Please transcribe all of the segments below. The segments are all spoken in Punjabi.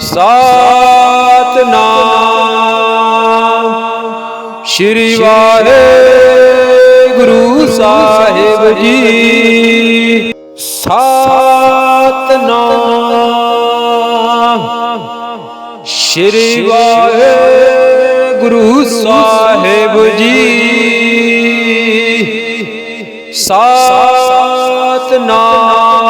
ਸਤਨਾਮ। ਸ਼੍ਰੀ ਵਾਹਿਗੁਰੂ ਸਾਹਿਬ ਜੀ। ਸਤਨਾਮ। ਸ਼੍ਰੀ ਵਾਹਿਗੁਰੂ ਸਾਹਿਬ ਜੀ। ਸਤਨਾਮ।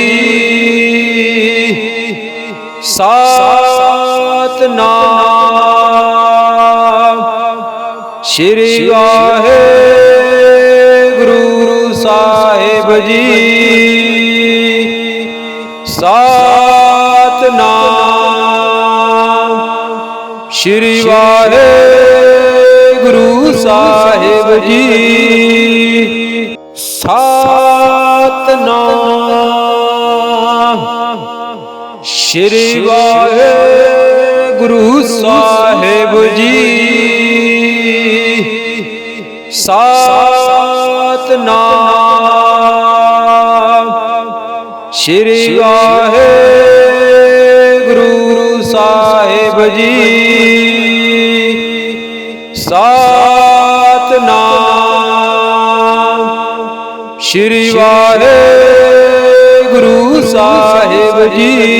ਨਾਮ ਸ਼੍ਰੀ ਵਾਹਿ ਗੁਰੂ ਸਾਹਿਬ ਜੀ। ਸਾਤ ਨਾਮ ਸ਼੍ਰੀ ਵਾਹਿ ਗੁਰੂ ਸਾਹਿਬ ਜੀ। ਸਾਤ ਨਾਮ ਸ਼੍ਰੀ ਵਾਹਿ ਸਾਹਿਬ ਜੀ। ਸਤਨਾਮ। ਸ਼੍ਰੀ ਵਾਹਿਗੁਰੂ ਸਾਹਿਬ ਜੀ। ਸਤਨਾਮ। ਸ਼੍ਰੀ ਵਾਹਿਗੁਰੂ ਸਾਹਿਬ ਜੀ।